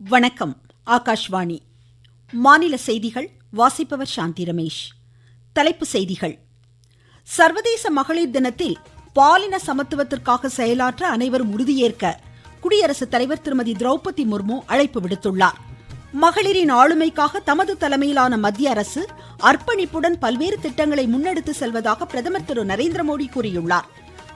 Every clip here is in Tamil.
வணக்கம் ஆகாஷ்வாணி. மாநில செய்திகள் வாசிப்பவர் சாந்தி ரமேஷ். தலைப்புச் செய்திகள். சர்வதேச மகளிர் தினத்தில் பாலின சமத்துவத்திற்காக செயலாற்ற அனைவரும் உறுதியேற்க குடியரசுத் தலைவர் திருமதி திரௌபதி முர்மு அழைப்பு விடுத்துள்ளார். மகளிரின் ஆளுமைக்காக தமது தலைமையிலான மத்திய அரசு அர்ப்பணிப்புடன் பல்வேறு திட்டங்களை முன்னெடுத்து செல்வதாக பிரதமர் திரு நரேந்திர மோடி கூறியுள்ளார்.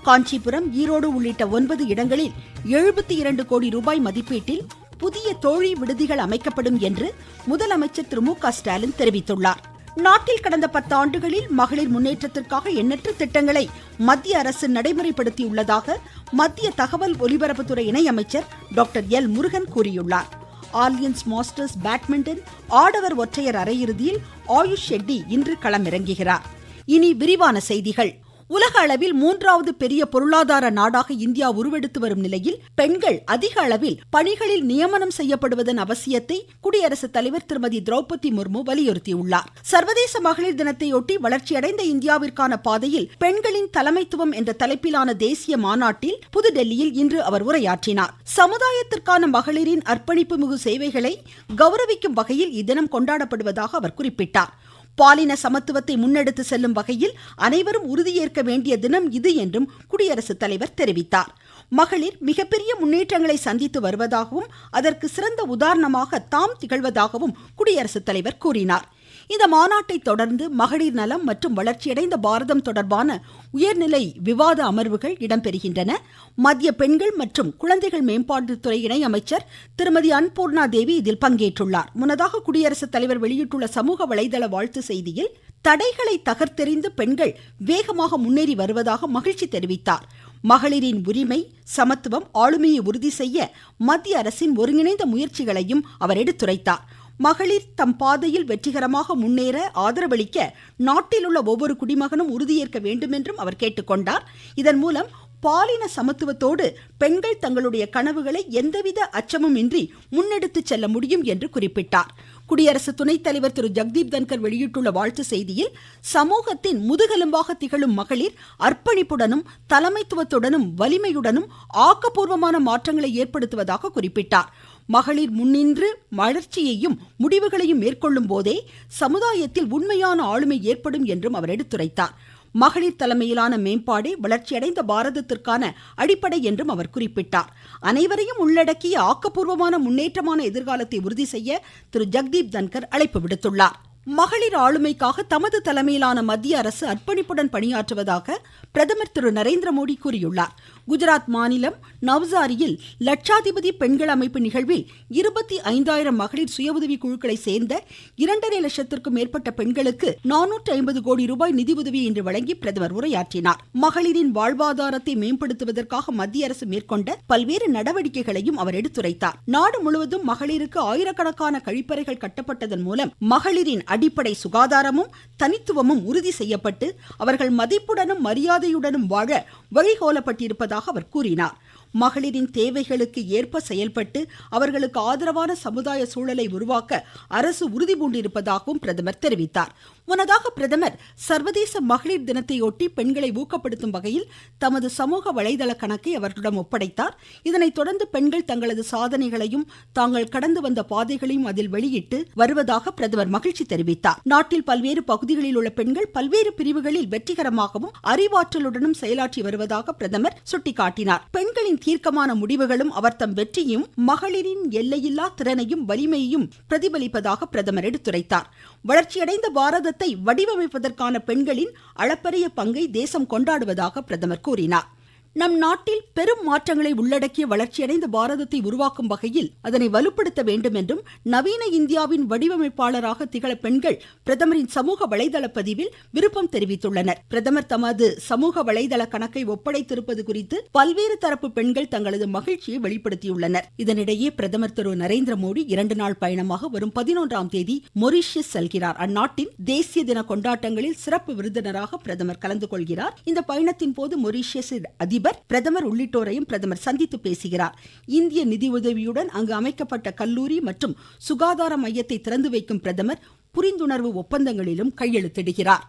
காஞ்சிபுரம் ஈரோடு உள்ளிட்ட ஒன்பது இடங்களில் எழுபத்தி இரண்டு கோடி ரூபாய் மதிப்பீட்டில் புதிய தோழி விடுதிகள் அமைக்கப்படும் என்று முதலமைச்சர் திரு மு க ஸ்டாலின் தெரிவித்துள்ளார். நாட்டில் கடந்த பத்தாண்டுகளில் மகளிர் முன்னேற்றத்திற்காக எண்ணற்ற திட்டங்களை மத்திய அரசு நடைமுறைப்படுத்தியுள்ளதாக மத்திய தகவல் ஒலிபரப்புத்துறை இணையமைச்சர் டாக்டர் எல் முருகன் கூறியுள்ளார். ஆர்லியன்ஸ் மாஸ்டர்ஸ் பேட்மிண்டன் ஆடவர் ஒற்றையர் அரையிறுதியில் ஆயுஷ் ஷெட்டி இன்று களமிறங்குகிறார். இனி விரிவான செய்திகள். உலக அளவில் மூன்றாவது பெரிய பொருளாதார நாடாக இந்தியா உருவெடுத்து வரும் நிலையில் பெண்கள் அதிக அளவில் பணிகளில் நியமனம் செய்யப்படுவதன் அவசியத்தை குடியரசுத் தலைவர் திருமதி திரௌபதி முர்மு வலியுறுத்தியுள்ளார். சர்வதேச மகளிர் தினத்தையொட்டி வளர்ச்சியடைந்த இந்தியாவிற்கான பாதையில் பெண்களின் தலைமைத்துவம் என்ற தலைப்பிலான தேசிய மாநாட்டில் புதுடெல்லியில் இன்று அவர் உரையாற்றினார். சமுதாயத்திற்கான மகளிரின் அர்ப்பணிப்பு மிகு சேவைகளை கௌரவிக்கும் வகையில் இத்தினம் கொண்டாடப்படுவதாக அவர் குறிப்பிட்டார். பாலின சமத்துவத்தை முன்னெடுத்து செல்லும் வகையில் அனைவரும் உறுதியேற்க வேண்டிய தினம் இது என்றும் குடியரசுத் தலைவர் தெரிவித்தார். மகளிர் மிகப்பெரிய முன்னேற்றங்களை சந்தித்து வருவதாகவும் அதற்கு சிறந்த உதாரணமாக தாம் திகழ்வதாகவும் குடியரசுத் தலைவர் கூறினார். இந்த மாநாட்டை தொடர்ந்து மகளிர் நலம் மற்றும் வளர்ச்சியடைந்த பாரதம் தொடர்பான உயர்நிலை விவாத அமர்வுகள் இடம்பெறுகின்றன. மத்திய பெண்கள் மற்றும் குழந்தைகள் மேம்பாட்டுத்துறை இணையமைச்சர் திருமதி அன்பூர்ணா தேவி இதில் பங்கேற்றுள்ளார். முன்னதாக குடியரசுத் தலைவர் வெளியிட்டுள்ள சமூக வலைதள வாழ்த்து செய்தியில் தடைகளை தகர்த்தெறிந்து பெண்கள் வேகமாக முன்னேறி வருவதாக மகிழ்ச்சி தெரிவித்தார். மகளிரின் உரிமை சமத்துவம் ஆளுமையை உறுதி செய்ய மத்திய அரசின் ஒருங்கிணைந்த முயற்சிகளையும் அவர் எடுத்துரைத்தார். மகளிர் தம் பாதையில் வெற்றிகரமாக முன்னேற ஆதரவளிக்க நாட்டில் உள்ள ஒவ்வொரு குடிமகனும் உறுதியேற்க வேண்டும் என்றும் அவர் கேட்டுக்கொண்டார். இதன் மூலம் பாலின சமத்துவத்தோடு பெண்கள் தங்களுடைய கனவுகளை எந்தவித அச்சமும் இன்றி முன்னெடுத்து செல்ல முடியும் என்று குறிப்பிட்டார். குடியரசு துணைத் தலைவர் திரு. ஜெக்தீப் தன்கர் வெளியிட்டுள்ள வாழ்த்து செய்தியில் சமூகத்தின் முதுகெலும்பாக திகழும் மகளிர் அர்ப்பணிப்புடனும் தலைமைத்துவத்துடனும் வலிமையுடனும் ஆக்கப்பூர்வமான மாற்றங்களை ஏற்படுத்துவதாக குறிப்பிட்டார். மகளிர் முன்னின்று வளர்ச்சியையும் முடிவுகளையும் மேற்கொள்ளும் போதே சமுதாயத்தில் உண்மையான ஆளுமை ஏற்படும் என்றும் அவர் எடுத்துரைத்தார். மகளிர் தலைமையிலான மேம்பாடே வளர்ச்சியடைந்த பாரதத்திற்கான அடிப்படை என்றும் அவர் குறிப்பிட்டார். அனைவரையும் உள்ளடக்கிய ஆக்கப்பூர்வமான முன்னேற்றமான எதிர்காலத்தை உறுதி செய்ய திரு. ஜெக்தீப் தன்கர் அழைப்பு விடுத்துள்ளார். மகளிர் ஆளுமைக்காக தமது தலைமையிலான மத்திய அரசு அர்ப்பணிப்புடன் பணியாற்றுவதாக பிரதமர் திரு நரேந்திர மோடி கூறியுள்ளார். குஜராத் மாநிலம் நவ்சாரியில் லட்சாதிபதி பெண்கள் அமைப்பு நிகழ்வில் இருபத்தி ஐந்தாயிரம் மகளிர் சுய உதவி குழுக்களை சேர்ந்த இரண்டரை லட்சத்திற்கும் மேற்பட்ட பெண்களுக்கு நானூற்றி ஐம்பது கோடி ரூபாய் நிதியுதவி இன்று வழங்கி பிரதமர் உரையாற்றினார். மகளிரின் வாழ்வாதாரத்தை மேம்படுத்துவதற்காக மத்திய அரசு மேற்கொண்ட பல்வேறு நடவடிக்கைகளையும் அவர் எடுத்துரைத்தார். நாடு முழுவதும் மகளிருக்கு ஆயிரக்கணக்கான கழிப்பறைகள் கட்டப்பட்டதன் மூலம் மகளிரின் அடிப்படை சுகாதாரமும் தனித்துவமும் உறுதி செய்யப்பட்டு அவர்கள் மதிப்புடனும் மரியாதையுடனும் வாழ வழிகோலப்பட்டிருப்பதாக அவர் கூறினார். மகளிரின் தேவைகளுக்கு ஏற்ப செயல்பட்டு அவர்களுக்கு ஆதரவான சமுதாய சூழலை உருவாக்க அரசு உறுதிபூண்டிருப்பதாகவும் பிரதமர் தெரிவித்தார். முன்னதாக பிரதமர் சர்வதேச மகளிர் தினத்தையொட்டி பெண்களை ஊக்கப்படுத்தும் வகையில் தமது சமூக வலைதள கணக்கை அவர்களிடம் ஒப்படைத்தார். இதனைத் தொடர்ந்து பெண்கள் தங்களது சாதனைகளையும் தாங்கள் கடந்து வந்த பாதைகளையும் அதில் வெளியிட்டு வருவதாக பிரதமர் மகிழ்ச்சி தெரிவித்தார். நாட்டில் பல்வேறு பகுதிகளில் உள்ள பெண்கள் பல்வேறு பிரிவுகளில் வெற்றிகரமாகவும் அறிவாற்றலுடனும் செயலாற்றி வருவதாக பிரதமர் சுட்டிக்காட்டினார். பெண்களின் தீர்க்கமான முடிவுகளும் அவர் தம் வெற்றியும் மகளிரின் எல்லையில்லா திறனையும் வலிமையையும் பிரதிபலிப்பதாக பிரதமர் எடுத்துரைத்தார். வளர்ச்சியடைந்த பாரதத்தை வடிவமைப்பதற்கான பெண்களின் அளப்பரிய பங்கை தேசம் கொண்டாடுவதாக பிரதமர் கூறினார். நம் நாட்டில் பெரும் மாற்றங்களை உள்ளடக்கிய வளர்ச்சியடைந்த பாரதத்தை உருவாக்கும் வகையில் அதனை வலுப்படுத்த வேண்டும் என்றும் நவீன இந்தியாவின் வடிவமைப்பாளராக திகழ பெண்கள் பிரதமரின் சமூக வலைதள பதிவில் விருப்பம் தெரிவித்துள்ளனர். பிரதமர் தமது சமூக வலைதள கணக்கை ஒப்படைத்திருப்பது குறித்து பல்வேறு தரப்பு பெண்கள் தங்களது மகிழ்ச்சியை வெளிப்படுத்தியுள்ளனர். இதனிடையே பிரதமர் திரு நரேந்திர மோடி இரண்டு நாள் பயணமாக வரும் பதினொன்றாம் தேதி மொரிஷியஸ் செல்கிறார். அந்நாட்டின் தேசிய தின கொண்டாட்டங்களில் சிறப்பு விருந்தினராக பிரதமர் கலந்து கொள்கிறார். இந்த பயணத்தின் போது மொரிஷியஸ் அதிபர் அதிபர் பிரதமர் உள்ளிட்டோரையும் பிரதமர் சந்தித்து பேசுகிறார். இந்திய நிதியுதவியுடன் அங்கு அமைக்கப்பட்ட கல்லூரி மற்றும் சுகாதார மையத்தை திறந்து வைக்கும் பிரதமர் புரிந்துணர்வு ஒப்பந்தங்களிலும் கையெழுத்திடுகிறார்.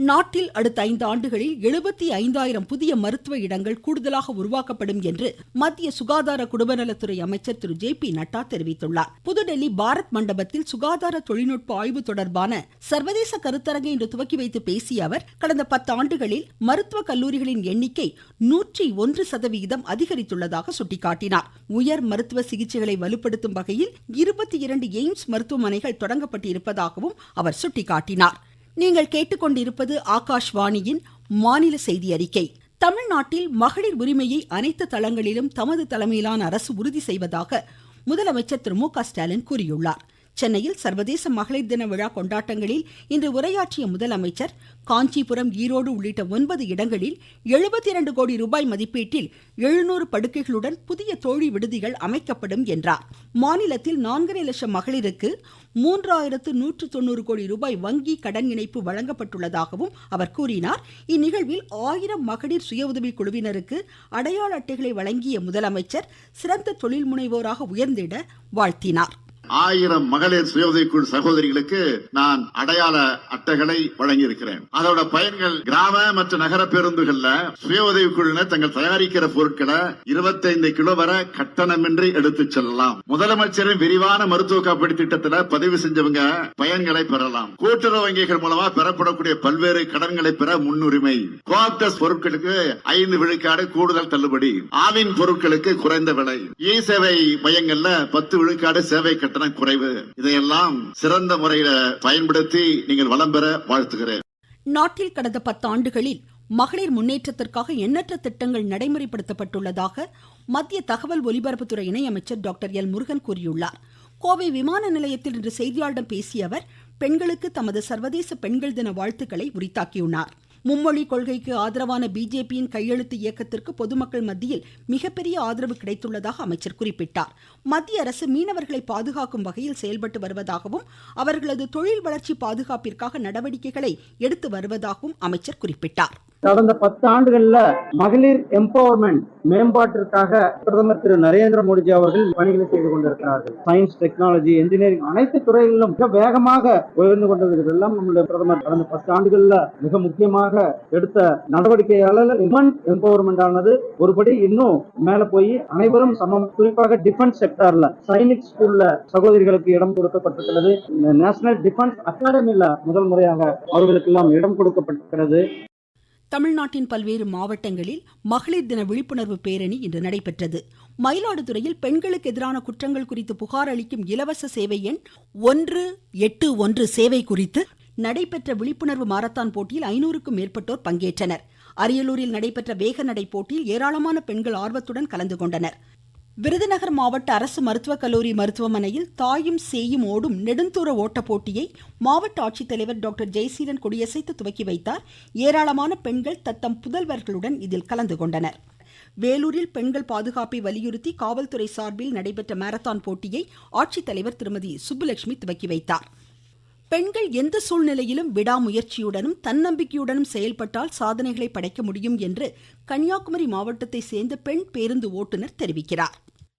நாட்டில் அடுத்த ஐந்து ஆண்டுகளில் எழுபத்தி ஐந்தாயிரம் புதிய மருத்துவ இடங்கள் கூடுதலாக உருவாக்கப்படும் என்று மத்திய சுகாதார குடும்பநலத்துறை அமைச்சர் திரு. ஜே. பி. நட்டா தெரிவித்துள்ளார். புதுடெல்லி பாரத் மண்டபத்தில் சுகாதார தொழில்நுட்ப ஆய்வு தொடர்பான சர்வதேச கருத்தரங்கை இன்று துவக்கி வைத்து பேசிய அவர் கடந்த பத்து ஆண்டுகளில் மருத்துவ கல்லூரிகளின் எண்ணிக்கை நூற்றி ஒன்று சதவிகிதம் அதிகரித்துள்ளதாக சுட்டிக்காட்டினார். உயர் மருத்துவ சிகிச்சைகளை வலுப்படுத்தும் வகையில் இருபத்தி இரண்டு எய்ம்ஸ் மருத்துவமனைகள் தொடங்கப்பட்டிருப்பதாகவும் அவர் சுட்டிக்காட்டினார். நீங்கள் கேட்டுக்கொண்டிருப்பது ஆகாஷ்வாணியின் மாநில செய்தி அறிக்கை தமிழ்நாட்டில் மகளிர் உரிமையை அனைத்து தளங்களிலும் தமது தலைமையிலான அரசு உறுதி செய்வதாக முதலமைச்சர் திரு மு க ஸ்டாலின் கூறியுள்ளார். சென்னையில் சர்வதேச மகளிர் தின விழா கொண்டாட்டங்களில் இன்று உரையாற்றிய முதலமைச்சர் காஞ்சிபுரம் ஈரோடு உள்ளிட்ட ஒன்பது இடங்களில் எழுபத்தி இரண்டு கோடி ரூபாய் மதிப்பீட்டில் எழுநூறு படுக்கைகளுடன் புதிய தோழி விடுதிகள் அமைக்கப்படும் என்றார். மாநிலத்தில் நான்கரை லட்சம் மகளிருக்கு மூன்றாயிரத்து நூற்று தொண்ணூறு கோடி ரூபாய் வங்கி கடன் இணைப்பு வழங்கப்பட்டுள்ளதாகவும் அவர் கூறினார். இந்நிகழ்வில் ஆயிரம் மகளிர் சுய உதவி குழுவினருக்கு அடையாள அட்டைகளை வழங்கிய முதலமைச்சர் சிறந்த தொழில் முனைவோராக உயர்ந்திட வாழ்த்தினார். ஆயிரம் மகளிர் சுய உதவிக்குழு சகோதரிகளுக்கு நான் அடையாள அட்டைகளை வழங்கியிருக்கிறேன். அதோட பயன்கள் கிராம மற்றும் நகர பேருந்துகள்ல சுய உதவிக்குழுவினர் தங்கள் தயாரிக்கிற பொருட்களை 25 கிலோ வர கட்டணமின்றி எடுத்து செல்லலாம். முதலமைச்சரின் விரிவான மருத்துவ காப்பீடு திட்டத்தில் பதிவு செஞ்சவங்க பயன்களை பெறலாம். கூட்டுறவு வங்கிகள் மூலமா பெறப்படக்கூடிய பல்வேறு கடன்களை பெற முன்னுரிமை. கோஆப்டஸ் பொருட்களுக்கு ஐந்து விழுக்காடு கூடுதல் தள்ளுபடி. ஆவின் பொருட்களுக்கு குறைந்த விலை. இ சேவை மையங்கள்ல பத்து விழுக்காடு சேவை கட்டணம் குறைவு. இதையெல்லாம் சிறந்த முறையில பயன்படுத்தி நீங்கள் வளம் பெற வாழ்த்துகிறேன். நாட்டில் கடந்த பத்தாண்டுகளில் மகளிர் முன்னேற்றத்திற்காக எண்ணற்ற திட்டங்கள் நடைமுறைப்படுத்தப்பட்டுள்ளதாக மத்திய தகவல் ஒலிபரப்புத்துறை இணையமைச்சர் டாக்டர் எல் முருகன் கூறியுள்ளார். கோவை விமான நிலையத்தில் இன்று செய்தியாளர்களிடம் பேசிய அவர் பெண்களுக்கு தமது சர்வதேச பெண்கள் தின வாழ்த்துக்களை உரித்தாக்கியுள்ளார். மும்மொழி கொள்கைக்கு ஆதரவான பிஜேபியின் கையெழுத்து இயக்கத்திற்கு பொதுமக்கள் மத்தியில் மிகப்பெரிய ஆதரவு கிடைத்துள்ளதாக அமைச்சர் குறிப்பிட்டார். மத்திய அரசு மீனவர்களை பாதுகாக்கும் வகையில் செயல்பட்டு வருவதாகவும் அவர்களது தொழில் வளர்ச்சி பாதுகாப்பிற்காக நடவடிக்கைகளை எடுத்து வருவதாகவும் அமைச்சர் குறிப்பிட்டார். கடந்த பத்து ஆண்டுகள்ல மகளிர் எம்பவர்மெண்ட் மேம்பாட்டிற்காக பிரதமர் திரு நரேந்திர மோடிஜி அவர்கள் பணிகளை செய்து கொண்டிருக்கிறார்கள். சயின்ஸ் டெக்னாலஜி இன்ஜினியரிங் அனைத்து துறைகளிலும் மிக வேகமாக உயர்ந்து கொண்டிருக்கிறது எல்லாம் நம்முடைய பிரதமர் கடந்த பத்து ஆண்டுகள்ல மிக முக்கியமாக எடுத்த நடவடிக்கையால விமன் எம்பவர்மெண்ட் ஆனது ஒருபடி இன்னும் மேல போய் அனைவரும் சமம். குறிப்பாக டிஃபென்ஸ் செக்டார்ல சைனிக் ஸ்கூல்ல சகோதரிகளுக்கு இடம் கொடுக்கப்பட்டிருக்கிறது. நேஷனல் டிஃபென்ஸ் அகாடமியில முதல் முறையாக அவர்களுக்கு எல்லாம் இடம் கொடுக்கப்பட்டிருக்கிறது. தமிழ்நாட்டின் பல்வேறு மாவட்டங்களில் மகளிர் தின விழிப்புணர்வு பேரணி இன்று நடைபெற்றது. மயிலாடுதுறையில் பெண்களுக்கு எதிரான குற்றங்கள் குறித்து புகார் அளிக்கும் இலவச சேவை எண் ஒன்று எட்டு ஒன்று சேவை குறித்து நடைபெற்ற விழிப்புணர்வு மாரத்தான் போட்டியில் ஐநூறுக்கும் மேற்பட்டோர் பங்கேற்றனர். அரியலூரில் நடைபெற்ற வேக நடை போட்டியில் ஏராளமான பெண்கள் ஆர்வத்துடன் கலந்து கொண்டனர். விருதுநகர் மாவட்ட அரசு மருத்துவக் கல்லூரி மருத்துவமனையில் தாயும் சேயும் ஓடும் நெடுந்தூர ஓட்டப் போட்டியை மாவட்ட ஆட்சித்தலைவர் டாக்டர் ஜெயசீலன் கொடியசைத்து துவக்கி வைத்தார். ஏராளமான பெண்கள் தத்தம் புதல்வர்களுடன் இதில் கலந்து கொண்டனர். வேலூரில் பெண்கள் பாதுகாப்பை வலியுறுத்தி காவல்துறை சார்பில் நடைபெற்ற மாரத்தான் போட்டியை ஆட்சித்தலைவர் திருமதி சுப்புலட்சுமி துவக்கி வைத்தார். பெண்கள் எந்த சூழ்நிலையிலும் விடாமுயற்சியுடனும் தன்னம்பிக்கையுடனும் செயல்பட்டால் சாதனைகளை படைக்க முடியும் என்று கன்னியாகுமரி மாவட்டத்தை சேர்ந்த பெண் பேருந்து ஓட்டுநர் தெரிவிக்கிறார்.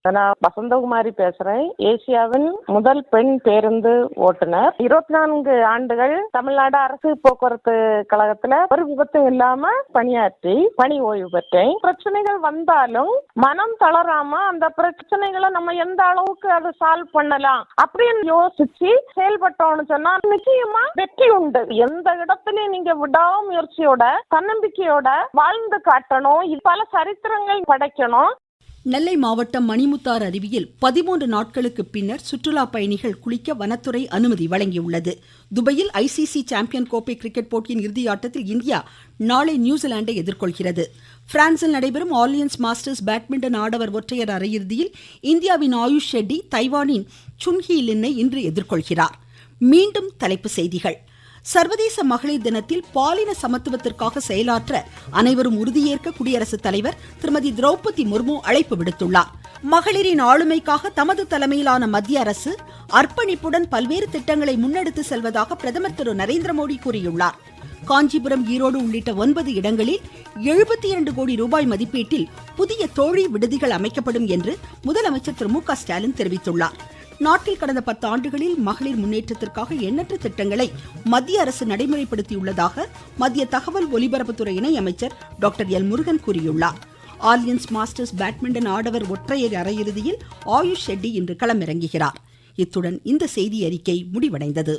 நான் வசந்தகுமாரி பேசுறேன். ஏசியாவின் முதல் பெண் பேருந்து ஓட்டுநர். இருபத்தி நான்கு ஆண்டுகள் தமிழ்நாடு அரசு போக்குவரத்து கழகத்துல ஒரு விபத்தும் இல்லாம பணியாற்றி பணி ஓய்வு பெற்றேன். பிரச்சனைகள் வந்தாலும் மனம் தளராம அந்த பிரச்சனைகளை நம்ம எந்த அளவுக்கு அதை சால்வ் பண்ணலாம் அப்படின்னு யோசிச்சு செயல்பட்டோம்னு சொன்னா நிச்சயமா வெற்றி உண்டு. எந்த இடத்துலயும் நீங்க விடாமுயற்சியோட தன்னம்பிக்கையோட வாழ்ந்து காட்டணும். பல சரித்திரங்கள் படைக்கணும். நெல்லை மாவட்டம் மணிமுத்தார் அருவியில் பதிமூன்று நாட்களுக்கு பின்னர் சுற்றுலா பயணிகள் குளிக்க வனத்துறை அனுமதி வழங்கியுள்ளது. துபாயில் ஐசிசி சாம்பியன் கோப்பை கிரிக்கெட் போட்டியின் இறுதி ஆட்டத்தில் இந்தியா நாளை நியூசிலாந்தை எதிர்கொள்கிறது. பிரான்சில் நடைபெறும் ஆர்லியன்ஸ் மாஸ்டர்ஸ் பேட்மிண்டன் ஆடவர் ஒற்றையர் அரையிறுதியில் இந்தியாவின் ஆயுஷ் ஷெட்டி தைவானின் சுன்ஹி லின்னை இன்று எதிர்கொள்கிறார். மீண்டும் தலைப்பு செய்திகள். சர்வதேச மகளிர் தினத்தில் பாலின சமத்துவத்திற்காக செயலாற்ற அனைவரும் உறுதியேற்க குடியரசுத் தலைவர் திருமதி திரௌபதி முர்மு அழைப்பு விடுத்துள்ளார். மகளிரின் ஆளுமைக்காக தமது தலைமையிலான மத்திய அரசு அர்ப்பணிப்புடன் பல்வேறு திட்டங்களை முன்னெடுத்து செல்வதாக பிரதமர் திரு நரேந்திர மோடி கூறியுள்ளார். காஞ்சிபுரம் ஈரோடு உள்ளிட்ட ஒன்பது இடங்களில் எழுபத்தி இரண்டு கோடி ரூபாய் மதிப்பீட்டில் புதிய தோழி விடுதிகள் அமைக்கப்படும் என்று முதலமைச்சர் திரு மு க ஸ்டாலின் தெரிவித்துள்ளார். நாட்டில் கடந்த பத்து ஆண்டுகளில் மகளிர் முன்னேற்றத்திற்காக எண்ணற்ற திட்டங்களை மத்திய அரசு நடைமுறைப்படுத்தியுள்ளதாக மத்திய தகவல் ஒலிபரப்புத்துறை இணை அமைச்சர் டாக்டர் எல் முருகன் கூறியுள்ளார். ஆலியன்ஸ் மாஸ்டர்ஸ் பேட்மிண்டன் ஆடவர் ஒற்றையர் அரையிறுதியில் ஆயுஷ் ஷெட்டி இன்று களமிறங்குகிறார். இத்துடன் இந்த செய்தி அறிக்கை முடிவடைந்தது.